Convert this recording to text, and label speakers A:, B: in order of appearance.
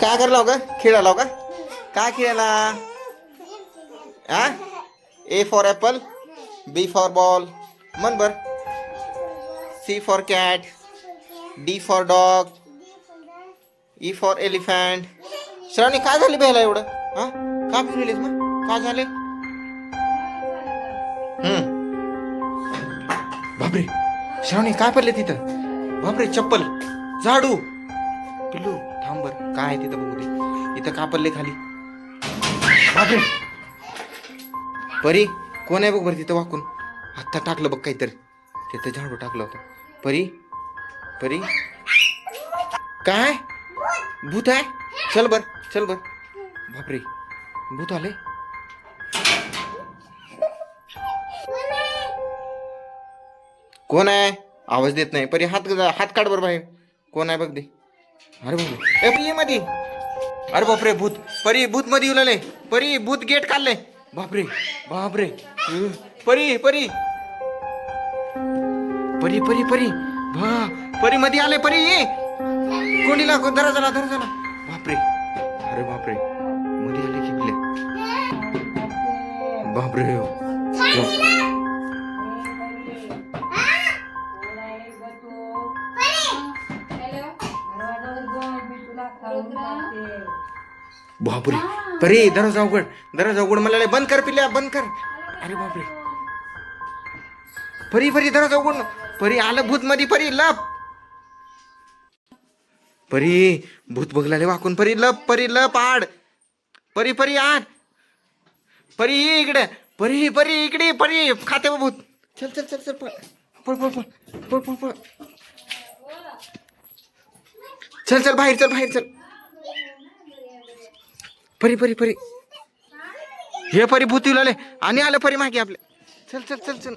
A: काय करला का खेळाला का काय खेळायला? आ? A for apple B for ball म्हण बर. C for cat D for dog E for elephant Shravani काय झाले बेला एवढं? हा? का फिरलेस मग? काय झाले? बापरे. श्रावणी काय पडले तिथं? बापरे चप्पल. झाडू. पिल्लू. थांब बर. काय आहे तिथं बघू दे. इथं का पडले खाली. बापरे परी कोण आहे बघ बरं तिथं वाकून? आत्ता टाकलं बघ काहीतरी. तिथं झाडू टाकलं होतं. परी परी. काय? भूत आहे? चल बर चल बर. बापरे भूत आले. कोण आहे? आवाज देत नाही. परी हात हात काढ बर बाहेर. कोण आहे बघ दे अरे बापरे. ए मध्ये अरे बापरे भूत. परी भूत मध्ये येऊ लागले परी भूत गेट काढले बापरे बापरे. परी परी. परी परी परी. भा परी मध्ये आले परी ये. कोणीला कोण? धरा झाला धरा झाला बापरे. अरे बापरे. मध्ये आले शिकले बापरे. हो. बापरे. परी दरवाजा उघड. दरवाजा उघड मला बंद कर पिल्या बंद कर. अरे बापरे. परी परी दरवाजा उघड परी आलं भूत मध्ये परी लप. परी भूत बघलाले वाकून परी लप परी लप आड. परी परी आड. परी इकडे. परी परी इकडे परी. खाते बा भूत. चल चल चल चल पळ. पळ पळ पळ. पळ पळ पळ. चल चल बाहेर चल बाहेर चल. परी परी परी. हे परी भूत आले. आणि आलं परी मागे आपले. चल चल चल चल.